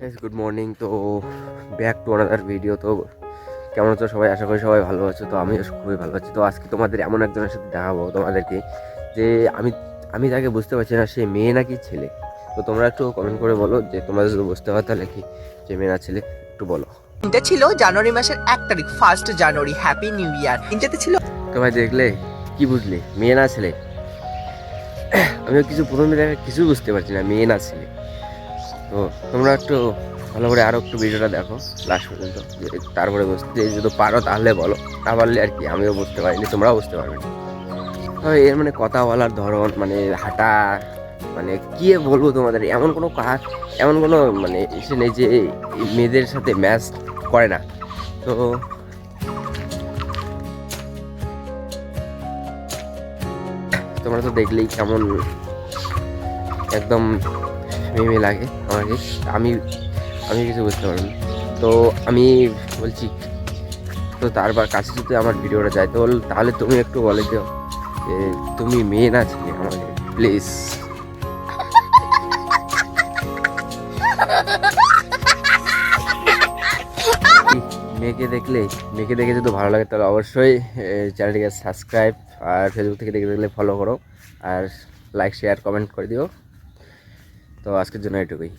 Good morning তো back to another video তো কেমন আছো সবাই? আশা করি সবাই ভালো আছো। তো আমিও খুবই ভালো আছি। তো আজকে তোমাদের এমন একজনের সাথে দেখাবো তোমাদেরকে যে আমি আমি তাকে বুঝতে পারছি না সে মেয়ে নাকি ছেলে। তো তোমরা একটু কমেন্ট করে বলো যে তোমরা যদি বুঝতে পারো তাহলে কি যে মেয়ে না ছেলে একটু বলো। দিনটা ছিল জানুয়ারি মাসের এক তারিখ first January happy new year দিনটাতে ছিল। তো ভাই দেখলে? কি বুঝলে? মেয়ে না ছেলে? আমি কিছু প্রথমে দেখা কিছু বুঝতে পারছি না মেয়ে না ছেলে। তো তোমরা একটু ভালো করে আরও একটু ভিডিওটা দেখো লাস্ট পর্যন্ত। তারপরে বুঝতে যদি পারো তাহলে বলো। না পারলে আর কি, আমিও বুঝতে পারিনি, তোমরাও বুঝতে পারবে। না তো এর মানে কথা বলার ধরন মানে হাঁটা মানে কী বলব তোমাদের? এমন কোনো কাজ, এমন কোনো মানে এসে নেই যে মেয়েদের সাথে ম্যাচ করে না। তো তোমরা তো দেখলেই কেমন, একদম মেয়ে লাগে আমাকে। আমি আমি কিছু বুঝতে পারিনি তো আমি বলছি, তো তারপর কাছে যদি আমার ভিডিওটা যায়, তো তাহলে তুমি একটু বলে দিও যে তুমি মেয়ে না ছিলে আমাকে? প্লিজ মেয়েকে দেখলে, মেয়েকে দেখে যদি ভালো লাগে, তাহলে অবশ্যই চ্যানেলটিকে সাবস্ক্রাইব আর ফেসবুক থেকে দেখে দেখলে ফলো করো। আর লাইক শেয়ার কমেন্ট করে দিও। তো আজকের জন্য এটুকুই